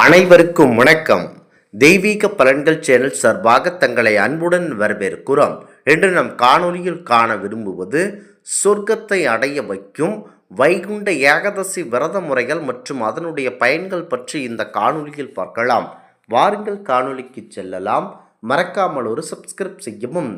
அனைவருக்கும் வணக்கம். தெய்வீக பலன்கள் சேனல் சார்பாக தங்களை அன்புடன் வரவேற்கிறோம். என்று நம் காணொலியில் காண விரும்புவது சொர்க்கத்தை அடைய வைக்கும் வைகுண்ட ஏகாதசி விரத முறைகள் மற்றும் அதனுடைய பயன்கள் பற்றி இந்த காணொலியில் பார்க்கலாம். வாருங்கள் காணொலிக்கு செல்லலாம். மறக்காமல் ஒரு சப்ஸ்கிரைப் செய்யவும்.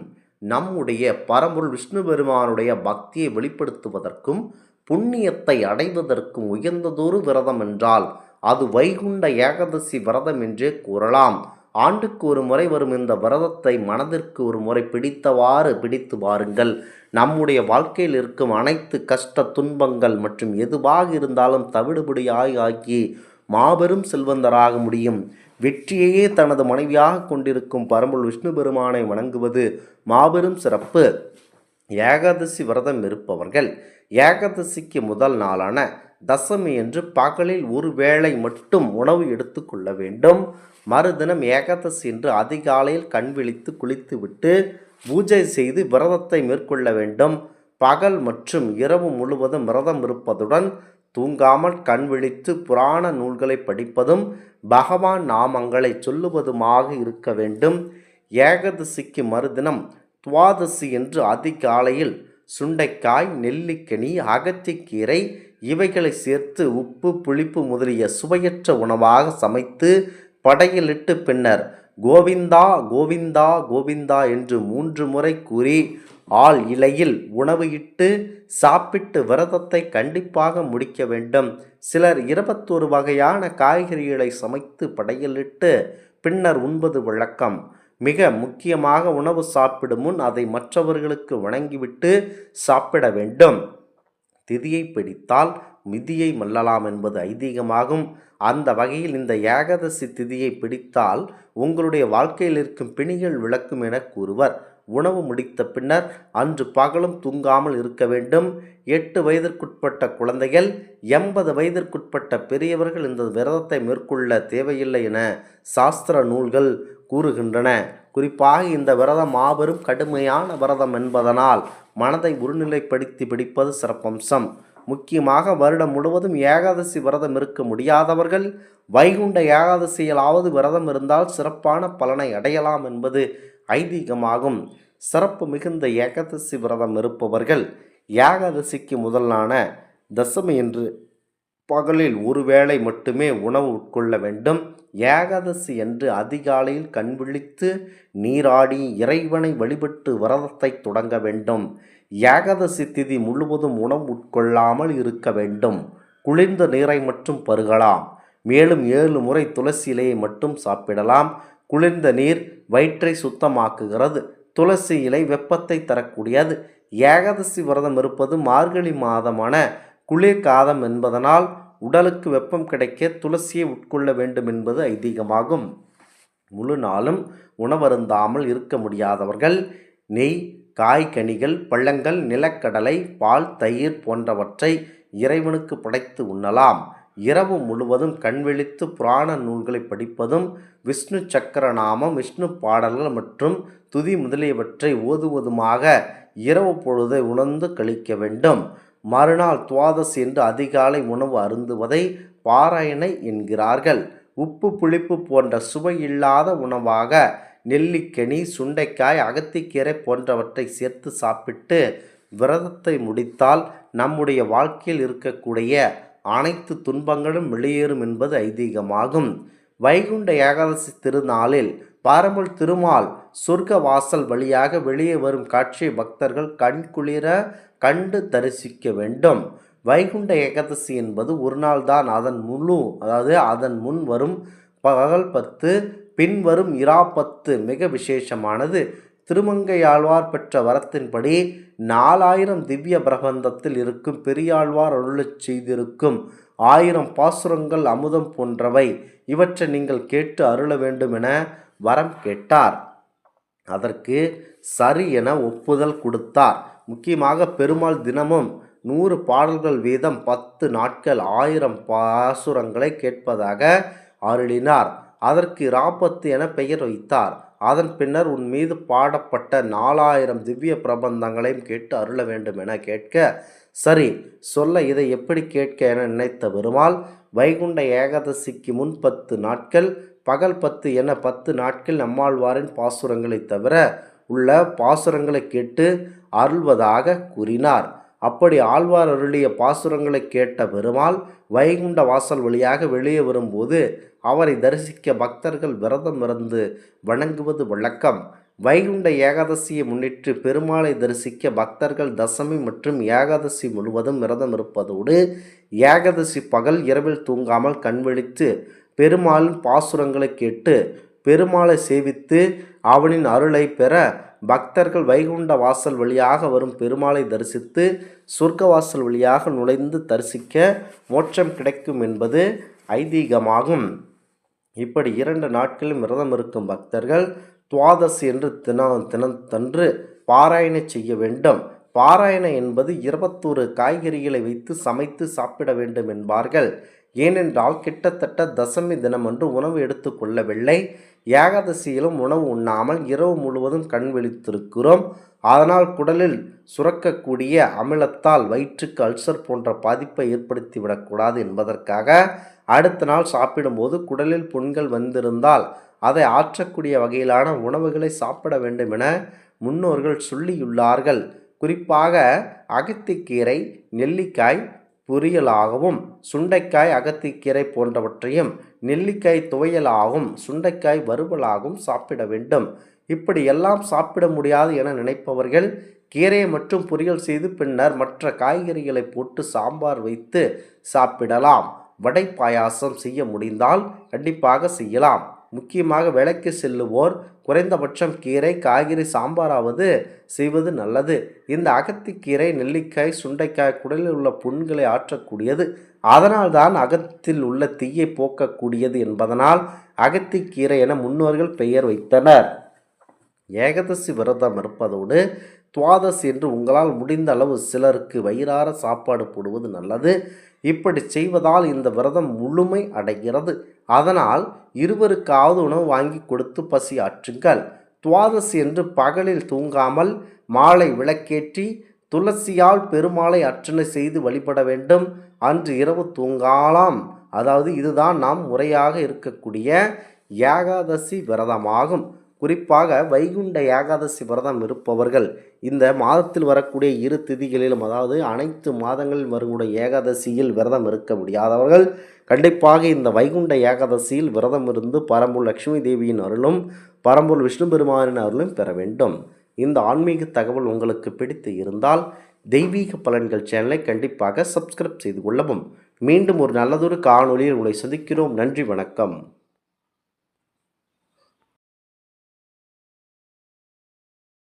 நம்முடைய பரம்பொருள் விஷ்ணு பெருமானுடைய பக்தியை வெளிப்படுத்துவதற்கும் புண்ணியத்தை அடைவதற்கும் உயர்ந்ததொரு விரதம் என்றால் அது வைகுண்ட ஏகாதசி விரதம் என்றே கூறலாம். ஆண்டுக்கு ஒரு முறை வரும் இந்த விரதத்தை மனதிற்கு ஒரு முறை பிடித்தவாறு பிடித்து வாருங்கள். நம்முடைய வாழ்க்கையில் இருக்கும் அனைத்து கஷ்ட துன்பங்கள் மற்றும் எதுவாக இருந்தாலும் தவிடுபடியாய் ஆக்கி மாபெரும் செல்வந்தராக முடியும். வெற்றியையே தனது மனைவியாக கொண்டிருக்கும் பரம்பல் விஷ்ணு பெருமானை வணங்குவது மாபெரும் சிறப்பு. ஏகாதசி விரதம் இருப்பவர்கள் ஏகாதசிக்கு முதல் நாளான தசமி என்று பகலில் ஒரு வேளை மட்டும் உணவு எடுத்துக்கொள்ள வேண்டும். மறுதினம் ஏகாதசி என்று அதிகாலையில் கண் விழித்து குளித்துவிட்டு பூஜை செய்து விரதத்தை மேற்கொள்ள வேண்டும். பகல் மற்றும் இரவு முழுவதும் விரதம் இருப்பதுடன் தூங்காமல் கண் விழித்து புராண நூல்களை படிப்பதும் பகவான் நாமங்களை சொல்லுவதுமாக இருக்க வேண்டும். ஏகாதசிக்கு மறுதினம் துவாதசி என்று அதிகாலையில் சுண்டைக்காய் நெல்லிக்கனி அகத்திக்கீரை இவைகளை சேர்த்து உப்பு புளிப்பு முதலிய சுவையற்ற உணவாக சமைத்து படையலிட்டு பின்னர் கோவிந்தா கோவிந்தா கோவிந்தா என்று மூன்று முறை கூறி ஆள் இலையில் உணவு இட்டு சாப்பிட்டு விரதத்தை கண்டிப்பாக முடிக்க வேண்டும். சிலர் இருபத்தொரு வகையான காய்கறிகளை சமைத்து படையலிட்டு பின்னர் உண்பது வழக்கம் மிக முக்கியமாக உணவு சாப்பிடும் முன் அதை மற்றவர்களுக்கு வணங்கிவிட்டு சாப்பிட வேண்டும். திதியை பிடித்தால் மிதியை மல்லலாம் என்பது ஐதீகமாகும். அந்த வகையில் இந்த ஏகாதசி திதியை பிடித்தால் உங்களுடைய வாழ்க்கையில் இருக்கும் பிணிகள் விளக்கும் என கூறுவர். உணவு முடித்த பின்னர் அன்று பகலும் தூங்காமல் இருக்க வேண்டும். எட்டு வயதிற்குட்பட்ட குழந்தைகள் எண்பது வயதிற்குட்பட்ட பெரியவர்கள் இந்த விரதத்தை மேற்கொள்ள தேவையில்லை என சாஸ்திர நூல்கள் கூறுகின்றன. குறிப்பாக இந்த விரதம் மாபெரும் கடுமையான விரதம் என்பதனால் மனதை ஒருநிலைப்படுத்தி பிடிப்பது சிறப்பம்சம். முக்கியமாக வருடம் முழுவதும் ஏகாதசி விரதம் இருக்க முடியாதவர்கள் வைகுண்ட ஏகாதசியிலாவது விரதம் இருந்தால் சிறப்பான பலனை அடையலாம் என்பது ஐதீகமாகும். சிறப்பு மிகுந்த ஏகாதசி விரதம் இருப்பவர்கள் ஏகாதசிக்கு முதலான தசமி என்று பகலில் ஒரு வேளை மட்டுமே உணவு உட்கொள்ள வேண்டும். ஏகாதசி என்று அதிகாலையில் கண்விழித்து நீராடி இறைவனை வழிபட்டு விரதத்தை தொடங்க வேண்டும். ஏகாதசி திதி முழுவதும் உணவு உட்கொள்ளாமல் இருக்க வேண்டும். குளிர்ந்த நீரை மட்டும் பருகலாம். மேலும் ஏழு முறை துளசி இலையை மட்டும் சாப்பிடலாம். குளிர்ந்த நீர் வயிற்றை சுத்தமாக்குகிறது. துளசி இலை வெப்பத்தை தரக்கூடியது. ஏகாதசி விரதம் இருப்பது மார்கழி மாதமான குளிர்காலம் என்பதனால் உடலுக்கு வெப்பம் கிடைக்க துளசியை உட்கொள்ள வேண்டும் என்பது ஐதீகமாகும். முழு நாளும் உணவருந்தாமல் இருக்க முடியாதவர்கள் நெய் காய்கனிகள் பழங்கள் நிலக்கடலை பால் தயிர் போன்றவற்றை இறைவனுக்கு படைத்து உண்ணலாம். இரவு முழுவதும் கண்விழித்து புராண நூல்களை படிப்பதும் விஷ்ணு சக்கர நாமம் விஷ்ணு பாடல்கள் மற்றும் துதி முதலியவற்றை ஓதுவதுமாக இரவு பொழுதை உணர்ந்து கழிக்க வேண்டும். மறுநாள் துவாதசி என்று அதிகாலை உணவு அருந்துவதை பாராயணை என்கிறார்கள். உப்பு புளிப்பு போன்ற சுவை இல்லாத உணவாக நெல்லிக்கனி சுண்டைக்காய் அகத்திக்கீரை போன்றவற்றை சேர்த்து சாப்பிட்டு விரதத்தை முடித்தால் நம்முடைய வாழ்க்கையில் இருக்கக்கூடிய அனைத்து துன்பங்களும் வெளியேறும் என்பது ஐதீகமாகும். வைகுண்ட ஏகாதசி திருநாளில் பாரம்பல் திருமால் சொர்க்க வாசல் வழியாக வெளியே வரும் காட்சியை பக்தர்கள் கண்குளிர கண்டு தரிசிக்க வேண்டும். வைகுண்ட ஏகாதசி என்பது ஒரு நாள் தான். அதன் முழு அதாவது அதன் முன் வரும் பகல் பத்து பின்வரும் இரா பத்து மிக விசேஷமானது. திருமங்கையாழ்வார் பெற்ற வரத்தின்படி நாலாயிரம் திவ்ய பிரபந்தத்தில் இருக்கும் பெரியாழ்வார் அருளச் செய்திருக்கும் ஆயிரம் பாசுரங்கள் அமுதம் போன்றவை. இவற்றை நீங்கள் கேட்டு அருள வேண்டும் என வரம் கேட்டார். அதற்கு சரி என ஒப்புதல் கொடுத்தார். முக்கியமாக பெருமாள் தினமும் நூறு பாடல்கள் வீதம் பத்து நாட்கள் ஆயிரம் பாசுரங்களை கேட்பதாக அருளினார். அதற்கு ராபத்து என பெயர் வைத்தார். அதன் பின்னர் உன் மீது பாடப்பட்ட நாலாயிரம் திவ்ய பிரபந்தங்களையும் கேட்டு அருள வேண்டும் என கேட்க சரி சொல்ல இதை எப்படி கேட்க என நினைத்த பெருமாள் வைகுண்ட ஏகாதசிக்கு முன் பத்து நாட்கள் பகல் பத்து என பத்து நாட்கள் நம்மாழ்வாரின் பாசுரங்களை தவிர உள்ள பாசுரங்களை கேட்டு அருள்வதாக கூறினார். அப்படி ஆழ்வார் அருளிய பாசுரங்களை கேட்ட பெருமாள் வைகுண்ட வாசல் வழியாக வெளியே வரும்போது அவரை தரிசிக்க பக்தர்கள் விரதம் இருந்து வணங்குவது வழக்கம். வைகுண்ட ஏகாதசியை முன்னிட்டு பெருமாளை தரிசிக்க பக்தர்கள் தசமி மற்றும் ஏகாதசி முழுவதும் விரதம் இருப்பதோடு ஏகாதசி பகல் இரவில் தூங்காமல் கண்விழித்து பெருமாளின் பாசுரங்களை கேட்டு பெருமாளை சேவித்து அவனின் அருளை பெற பக்தர்கள் வைகுண்ட வாசல் வழியாக வரும் பெருமாளை தரிசித்து சொர்க்க வாசல் வழியாக நுழைந்து தரிசிக்க மோட்சம் கிடைக்கும் என்பது ஐதீகமாகும். இப்படி இரண்டு நாட்களும் விரதம் இருக்கும் பக்தர்கள் துவாதசி என்று தினம் தினத்தன்று பாராயணை செய்ய வேண்டும். பாராயண என்பது இருபத்தோரு காய்கறிகளை வைத்து சமைத்து சாப்பிட வேண்டும் என்பார்கள். ஏனென்றால் கிட்டத்தட்ட தசமி தினமன்று உணவு எடுத்துக்கொள்ளவில்லை ஏகாதசியிலும் உணவு உண்ணாமல் இரவு முழுவதும் கண் விழித்திருக்கிறோம். அதனால் குடலில் சுரக்கக்கூடிய அமிலத்தால் வயிற்றுக்கு அல்சர் போன்ற பாதிப்பை ஏற்படுத்திவிடக்கூடாது என்பதற்காக அடுத்த நாள் சாப்பிடும்போது குடலில் புண்கள் வந்திருந்தால் அதை ஆற்றக்கூடிய வகையிலான உணவுகளை சாப்பிட வேண்டும் என முன்னோர்கள் சொல்லியுள்ளார்கள். குறிப்பாக அகத்திக்கீரை நெல்லிக்காய் பொரியலாகவும் சுண்டைக்காய் அகத்திக்கீரை போன்றவற்றையும் நெல்லிக்காய் துவையலாகவும் சுண்டைக்காய் வறுவலாகவும் சாப்பிட வேண்டும். இப்படி எல்லாம் சாப்பிட முடியாது என நினைப்பவர்கள் கீரையை மட்டும் பொரியல் செய்து பின்னர் மற்ற காய்கறிகளை போட்டு சாம்பார் வைத்து சாப்பிடலாம். வடை பாயாசம் செய்ய முடிந்தால் கண்டிப்பாக செய்யலாம். முக்கியமாக வேலைக்கு செல்லுவோர் குறைந்தபட்சம் கீரை காய்கறி சாம்பாராவது செய்வது நல்லது. இந்த அகத்திக்கீரை நெல்லிக்காய் சுண்டைக்காய் குடலில் உள்ள புண்களை ஆற்றக்கூடியது. அதனால்தான் அகத்தில் உள்ள தீயை போக்கக்கூடியது என்பதனால் அகத்திக்கீரை என முன்னோர்கள் பெயர் வைத்தனர். ஏகதசி விரதம் இருப்பதோடு துவாதசி என்று உங்களால் முடிந்த அளவு சிலருக்கு வயிறார சாப்பாடு போடுவது நல்லது. இப்படி செய்வதால் இந்த விரதம் முழுமை அடைகிறது. அதனால் இருவருக்காவது உணவு வாங்கி கொடுத்து பசி ஆற்றுங்கள். துவாதசி என்று பகலில் தூங்காமல் மாலை விளக்கேற்றி துளசியால் பெருமாளை அர்ச்சனை செய்து வழிபட வேண்டும். அன்று இரவு தூங்காலாம். அதாவது இதுதான் நாம் முறையாக இருக்கக்கூடிய ஏகாதசி விரதமாகும். குறிப்பாக வைகுண்ட ஏகாதசி விரதம் இருப்பவர்கள் இந்த மாதத்தில் வரக்கூடிய இரு திதிகளிலும் அதாவது அனைத்து மாதங்களில் வரக்கூடிய ஏகாதசியில் விரதம் இருக்க முடியாதவர்கள் கண்டிப்பாக இந்த வைகுண்ட ஏகாதசியில் விரதம் இருந்து பரம்பூர் லட்சுமி தேவியின் அருளும் பரம்பூர் விஷ்ணு பெருமானின் அருளும் பெற வேண்டும். இந்த ஆன்மீக தகவல் உங்களுக்கு பிடித்து இருந்தால் தெய்வீக பலன்கள் சேனலை கண்டிப்பாக சப்ஸ்கிரைப் செய்து கொள்ளவும். மீண்டும் ஒரு நல்லதொரு காணொளியில் உங்களை சந்திக்கிறோம். நன்றி வணக்கம்.